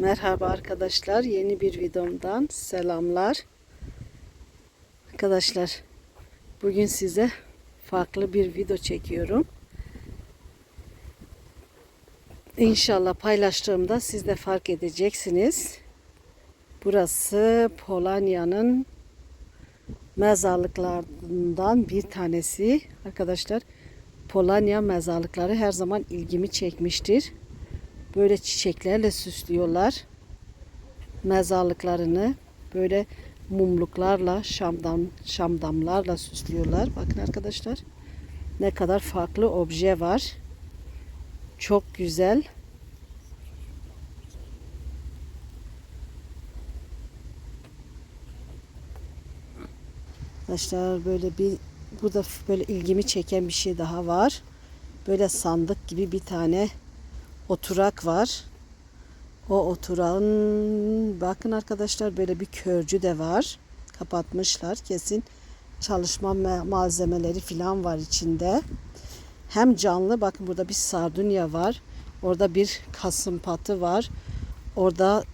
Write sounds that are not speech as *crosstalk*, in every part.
Merhaba arkadaşlar. Yeni bir videomdan selamlar. Arkadaşlar bugün size farklı bir video çekiyorum. İnşallah paylaştığımda siz de fark edeceksiniz. Burası Polonya'nın mezarlıklarından bir tanesi. Arkadaşlar Polonya mezarlıkları her zaman ilgimi çekmiştir. Böyle çiçeklerle süslüyorlar mezarlıklarını. Böyle mumluklarla, şamdam, şamdamlarla süslüyorlar. Bakın arkadaşlar ne kadar farklı obje var. Çok güzel. Arkadaşlar böyle bir burada böyle ilgimi çeken bir şey daha var. Böyle sandık gibi bir tane oturak var. O oturağın bakın arkadaşlar böyle bir körcü de var. Kapatmışlar kesin çalışma malzemeleri falan var içinde. Hem canlı bakın burada bir sardunya var. Orada bir kasım patı var. Orada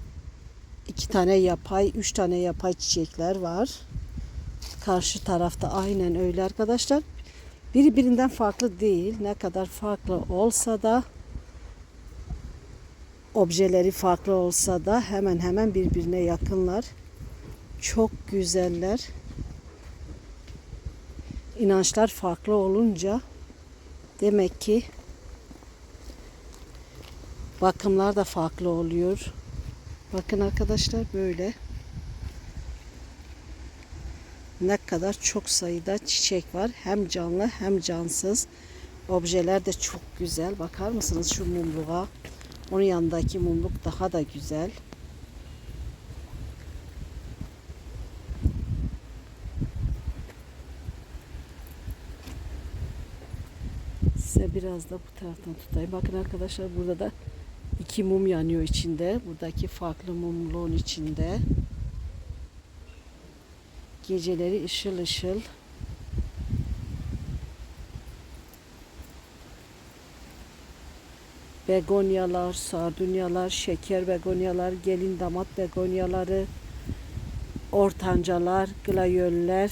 iki tane yapay, üç tane yapay çiçekler var. Karşı tarafta aynen öyle arkadaşlar. Birbirinden farklı değil. Ne kadar farklı olsa da objeleri farklı olsa da hemen hemen birbirine yakınlar. Çok güzeller. İnançlar farklı olunca demek ki bakımlar da farklı oluyor. Bakın arkadaşlar böyle ne kadar çok sayıda çiçek var. Hem canlı hem cansız. Objeler de çok güzel. Bakar mısınız şu mumluğa? Onun yanındaki mumluk daha da güzel. Size biraz da bu taraftan tutayım. Bakın arkadaşlar burada da iki mum yanıyor içinde. Buradaki farklı mumluğun içinde. Geceleri ışıl ışıl. Begonyalar, sardunyalar, şeker begonyalar, gelin damat begonyaları, ortancalar, glayoller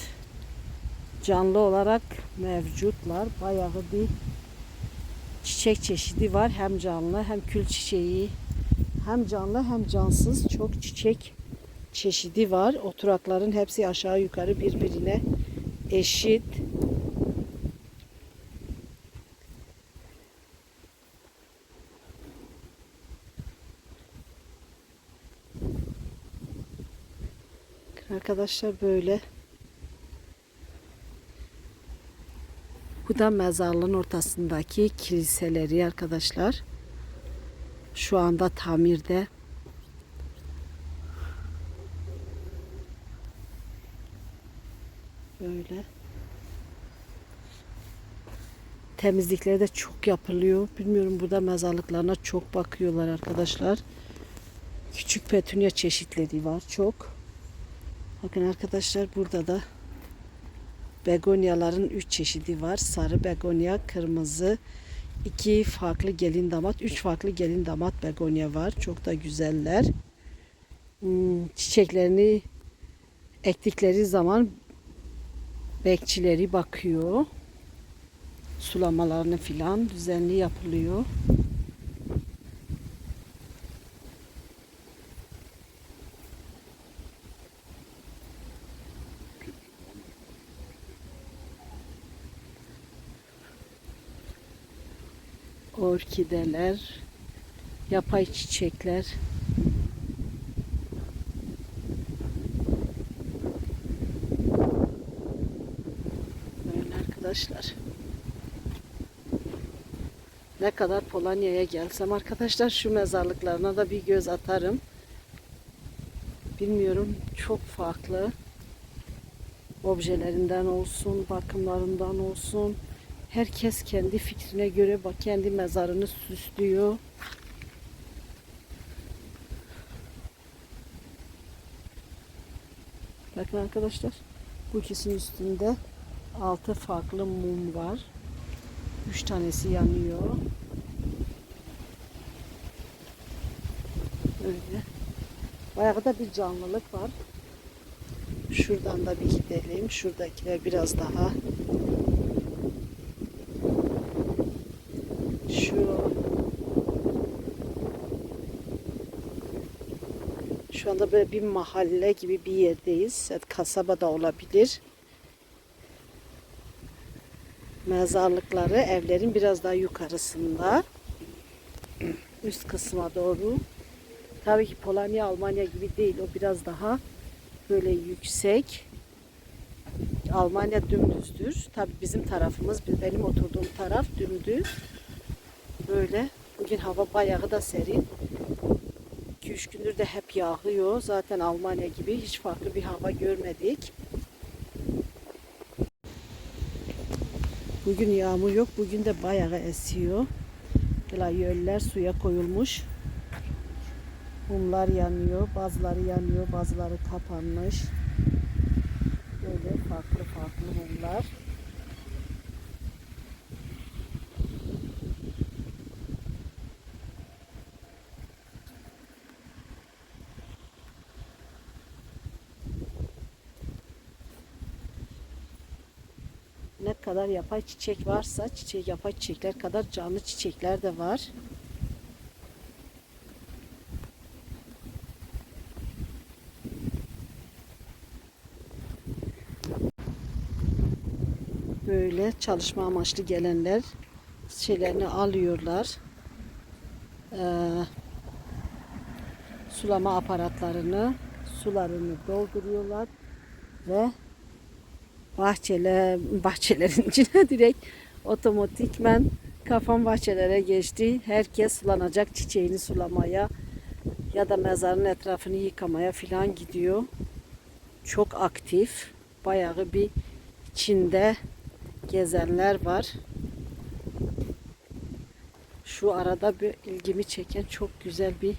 canlı olarak mevcutlar. Bayağı bir çiçek çeşidi var. Hem canlı hem kül çiçeği hem canlı hem cansız çok çiçek çeşidi var. Oturakların hepsi aşağı yukarı birbirine eşit. Arkadaşlar böyle. Bu da mezarlığın ortasındaki kiliseleri arkadaşlar. Şu anda tamirde. Böyle. Temizlikleri de çok yapılıyor. Bilmiyorum burada mezarlıklarına çok bakıyorlar arkadaşlar. Küçük petunya çeşitleri var çok. Bakın arkadaşlar burada da begonyaların üç çeşidi var. Sarı begonya, kırmızı, iki farklı gelin damat, üç farklı gelin damat begonya var. Çok da güzeller. Hmm, çiçeklerini ektikleri zaman bekçileri bakıyor. Sulamalarını filan düzenli yapılıyor. Orkideler, yapay çiçekler. Böyle arkadaşlar. Ne kadar Polonya'ya gelsem arkadaşlar şu mezarlıklarına da bir göz atarım. Bilmiyorum çok farklı. Objelerinden olsun, bakımlarından olsun. Herkes kendi fikrine göre bak kendi mezarını süslüyor. Bakın arkadaşlar bu ikisinin üstünde altı farklı mum var. Üç tanesi yanıyor. Öyle. Bayağı da bir canlılık var. Şuradan da bir gidelim. Şuradakiler biraz daha şu şu anda böyle bir mahalle gibi bir yerdeyiz. Evet, kasaba da olabilir. Mezarlıkları evlerin biraz daha yukarısında. Üst kısma doğru. Tabii ki Polonya, Almanya gibi değil. O biraz daha böyle yüksek. Almanya dümdüzdür. Tabii bizim tarafımız, benim oturduğum taraf dümdüz. Böyle. Bugün hava bayağı da serin. 2-3 gündür de hep yağıyor. Zaten Almanya gibi hiç farklı bir hava görmedik. Bugün yağmur yok. Bugün de bayağı esiyor. Böyle yöller suya koyulmuş. Mumlar yanıyor. Bazıları yanıyor. Bazıları kapanmış. Böyle farklı farklı mumlar. Ne kadar yapay çiçek varsa çiçek yapay çiçekler kadar canlı çiçekler de var. Böyle çalışma amaçlı gelenler şeylerini alıyorlar. Ee, sulama aparatlarını, sularını dolduruyorlar ve bahçeler, bahçelerin *laughs* içine direkt otomatikmen kafam bahçelere geçti. Herkes sulanacak çiçeğini sulamaya ya da mezarın etrafını yıkamaya filan gidiyor. Çok aktif. Bayağı bir içinde gezenler var. Şu arada bir ilgimi çeken çok güzel bir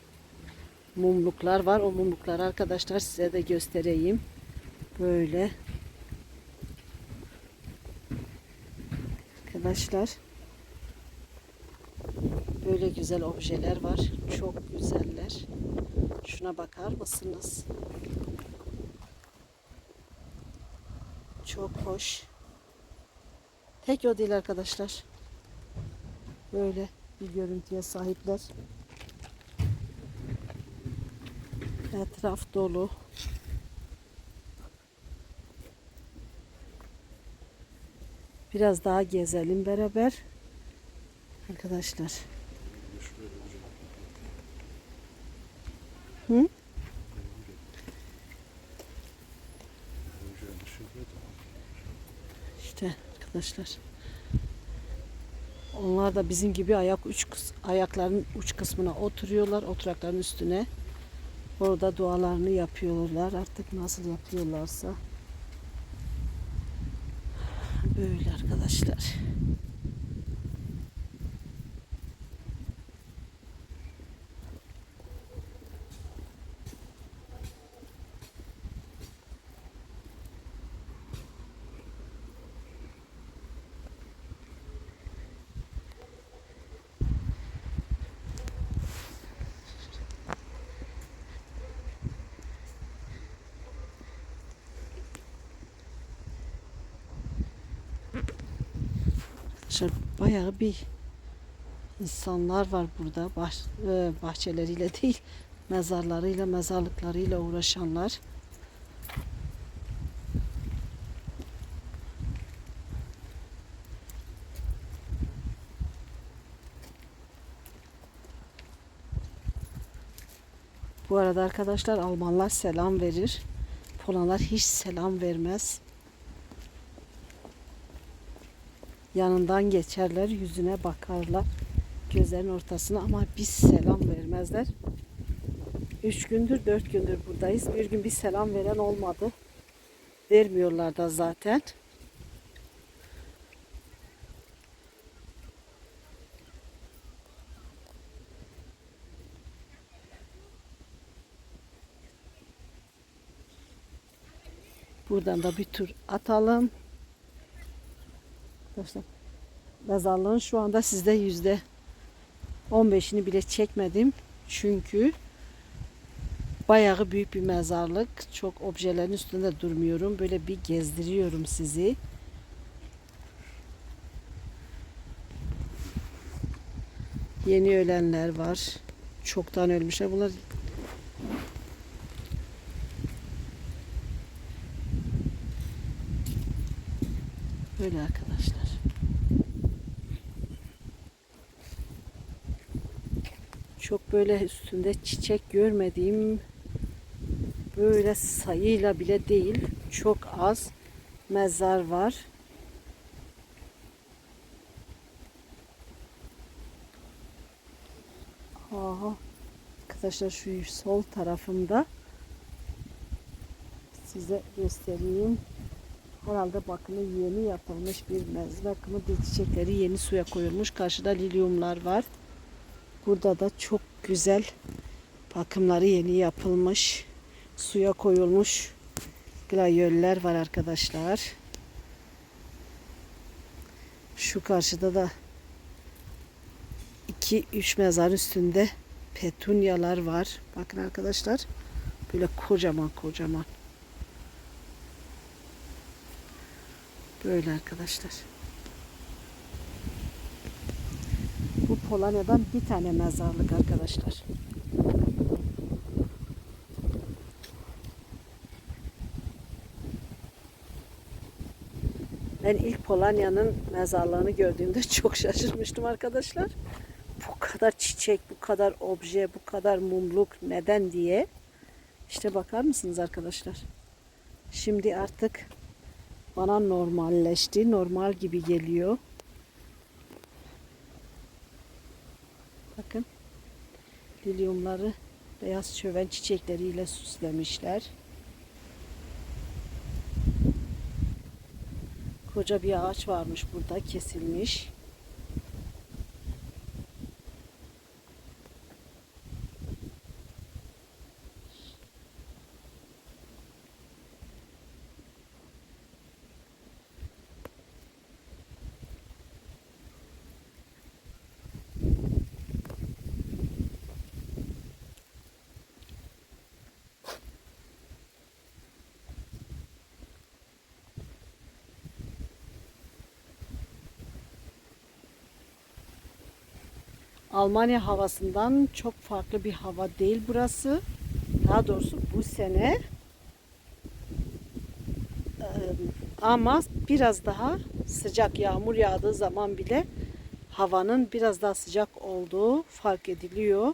mumluklar var. O mumlukları arkadaşlar size de göstereyim. Böyle arkadaşlar. Böyle güzel objeler var. Çok güzeller. Şuna bakar mısınız? Çok hoş. Tek o değil arkadaşlar. Böyle bir görüntüye sahipler. Etraf dolu. Biraz daha gezelim beraber. Arkadaşlar. Hı? İşte arkadaşlar. Onlar da bizim gibi ayak uç ayakların uç kısmına oturuyorlar, oturakların üstüne. Orada dualarını yapıyorlar. Artık nasıl yapıyorlarsa. Böyle arkadaşlar. Arkadaşlar bayağı bir insanlar var burada. Bah, e, bahçeleriyle *laughs* değil, mezarlarıyla, mezarlıklarıyla uğraşanlar. Bu arada arkadaşlar Almanlar selam verir. Polanlar hiç selam vermez. Yanından geçerler, yüzüne bakarlar. Gözlerin ortasına ama biz selam vermezler. Üç gündür, dört gündür buradayız. Bir gün bir selam veren olmadı. Vermiyorlar da zaten. Buradan da bir tur atalım. Arkadaşlar mezarlığın şu anda sizde yüzde 15'ini bile çekmedim. Çünkü Bayağı büyük bir mezarlık. Çok objelerin üstünde durmuyorum. Böyle bir gezdiriyorum sizi. Yeni ölenler var. Çoktan ölmüşler. Bunlar böyle arkadaşlar. Çok böyle üstünde çiçek görmediğim böyle sayıyla bile değil çok az mezar var. Aha. Arkadaşlar şu sol tarafımda size göstereyim. Herhalde bakımı yeni yapılmış bir mezar. Bakımı çiçekleri yeni suya koyulmuş. Karşıda lilyumlar var. Burada da çok güzel bakımları yeni yapılmış. Suya koyulmuş glayoller var arkadaşlar. Şu karşıda da 2-3 mezar üstünde petunyalar var. Bakın arkadaşlar. Böyle kocaman kocaman. Böyle arkadaşlar. Bu Polonya'dan bir tane mezarlık arkadaşlar. Ben ilk Polonya'nın mezarlığını gördüğümde *laughs* çok şaşırmıştım arkadaşlar. Bu kadar çiçek, bu kadar obje, bu kadar mumluk neden diye. İşte bakar mısınız arkadaşlar? Şimdi artık bana normalleşti. Normal gibi geliyor. Bakın. Lilyumları beyaz çöven çiçekleriyle süslemişler. Koca bir ağaç varmış burada kesilmiş. Almanya havasından çok farklı bir hava değil burası. Daha doğrusu bu sene ama biraz daha sıcak yağmur yağdığı zaman bile havanın biraz daha sıcak olduğu fark ediliyor.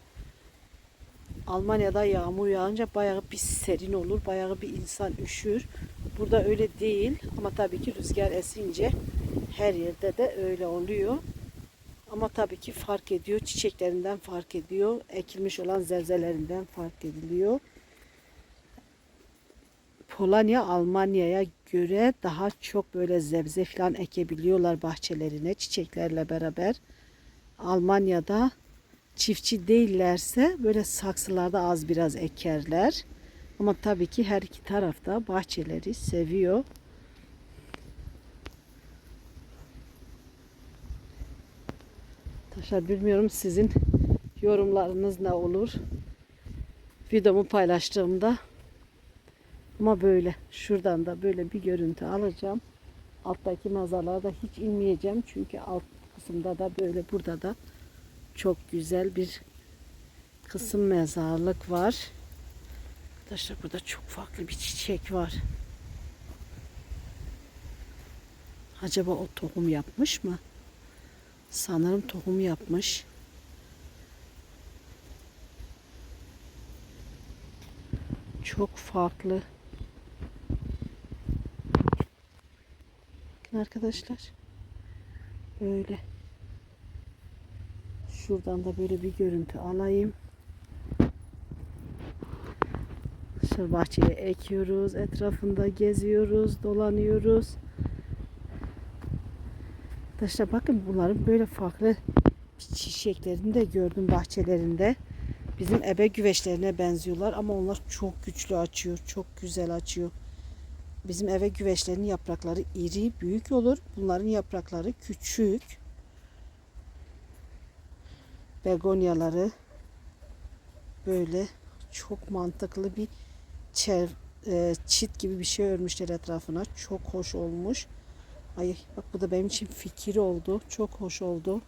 Almanya'da yağmur yağınca bayağı bir serin olur, bayağı bir insan üşür. Burada öyle değil ama tabii ki rüzgar esince her yerde de öyle oluyor. Ama tabii ki fark ediyor. Çiçeklerinden fark ediyor. Ekilmiş olan zevzelerinden fark ediliyor. Polonya Almanya'ya göre daha çok böyle zebze falan ekebiliyorlar bahçelerine çiçeklerle beraber. Almanya'da çiftçi değillerse böyle saksılarda az biraz ekerler. Ama tabii ki her iki tarafta bahçeleri seviyor. Arkadaşlar bilmiyorum sizin yorumlarınız ne olur. Videomu paylaştığımda ama böyle şuradan da böyle bir görüntü alacağım. Alttaki mezarlara hiç inmeyeceğim. Çünkü alt kısımda da böyle burada da çok güzel bir kısım mezarlık var. Arkadaşlar burada çok farklı bir çiçek var. Acaba o tohum yapmış mı? Sanırım tohum yapmış. Çok farklı. Bakın arkadaşlar. Böyle. Şuradan da böyle bir görüntü alayım. Şu bahçeye ekiyoruz. Etrafında geziyoruz. Dolanıyoruz. Arkadaşlar bakın bunların böyle farklı çiçeklerini de gördüm bahçelerinde. Bizim ebe güveçlerine benziyorlar ama onlar çok güçlü açıyor. Çok güzel açıyor. Bizim eve güveçlerinin yaprakları iri, büyük olur. Bunların yaprakları küçük. Begonyaları böyle çok mantıklı bir çev, e, çit gibi bir şey örmüşler etrafına. Çok hoş olmuş. Ay bak bu da benim için fikir oldu. Çok hoş oldu.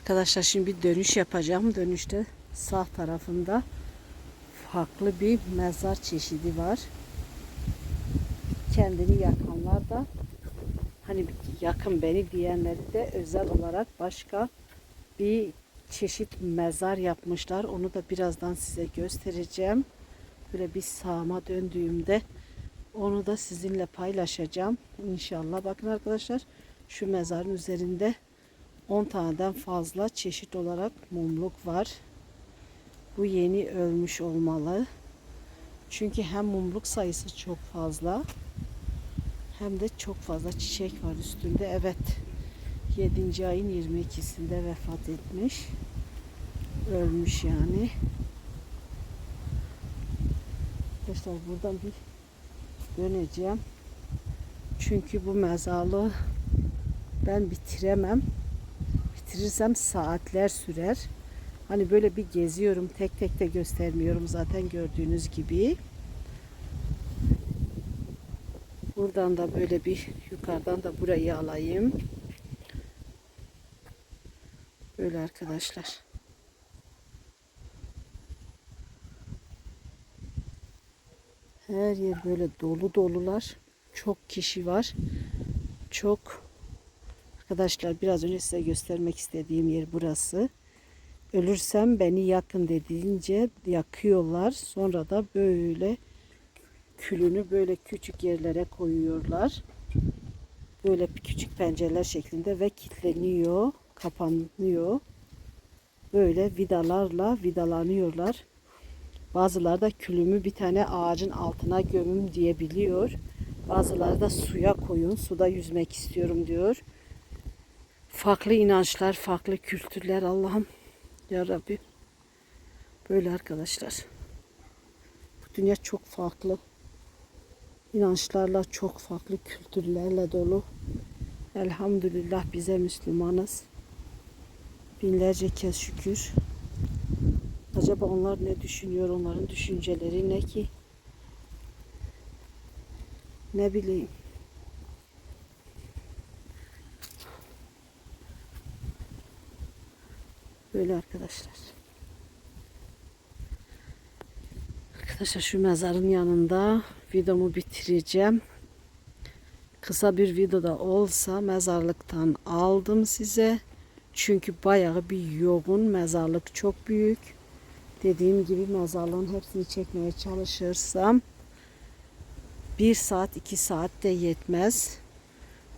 Arkadaşlar şimdi bir dönüş yapacağım. Dönüşte sağ tarafında farklı bir mezar çeşidi var. Kendini yakanlar da hani yakın beni diyenleri de özel olarak başka bir çeşit mezar yapmışlar. Onu da birazdan size göstereceğim. Böyle bir sağıma döndüğümde onu da sizinle paylaşacağım. İnşallah. Bakın arkadaşlar şu mezarın üzerinde 10 taneden fazla çeşit olarak mumluk var. Bu yeni ölmüş olmalı. Çünkü hem mumluk sayısı çok fazla hem de çok fazla çiçek var üstünde. Evet. 7. ayın 22'sinde vefat etmiş. Ölmüş yani. Arkadaşlar buradan bir döneceğim. Çünkü bu mezarlığı ben bitiremem. Bitirirsem saatler sürer. Hani böyle bir geziyorum. Tek tek de göstermiyorum zaten gördüğünüz gibi. Buradan da böyle bir yukarıdan da burayı alayım. Böyle arkadaşlar. Her yer böyle dolu dolular. Çok kişi var. Çok arkadaşlar biraz önce size göstermek istediğim yer burası. Ölürsem beni yakın dediğince yakıyorlar. Sonra da böyle külünü böyle küçük yerlere koyuyorlar. Böyle küçük pencereler şeklinde ve kilitleniyor, kapanıyor. Böyle vidalarla vidalanıyorlar. Bazıları da külümü bir tane ağacın altına gömüm diyebiliyor. Bazıları da suya koyun, suda yüzmek istiyorum diyor. Farklı inançlar, farklı kültürler Allah'ım ya Rabbi. Böyle arkadaşlar. Bu dünya çok farklı. İnançlarla çok farklı kültürlerle dolu. Elhamdülillah bize Müslümanız. Binlerce kez şükür. Acaba onlar ne düşünüyor? Onların düşünceleri ne ki? Ne bileyim. Böyle arkadaşlar. Arkadaşlar şu mezarın yanında videomu bitireceğim. Kısa bir videoda olsa mezarlıktan aldım size. Çünkü bayağı bir yoğun mezarlık çok büyük. Dediğim gibi mezarlığın hepsini çekmeye çalışırsam bir saat iki saat de yetmez.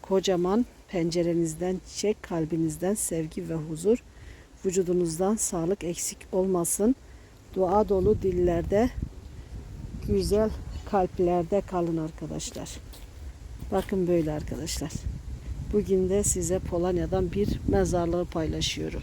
Kocaman pencerenizden çiçek, kalbinizden sevgi ve huzur, vücudunuzdan sağlık eksik olmasın. Dua dolu dillerde, güzel kalplerde kalın arkadaşlar. Bakın böyle arkadaşlar. Bugün de size Polonya'dan bir mezarlığı paylaşıyorum.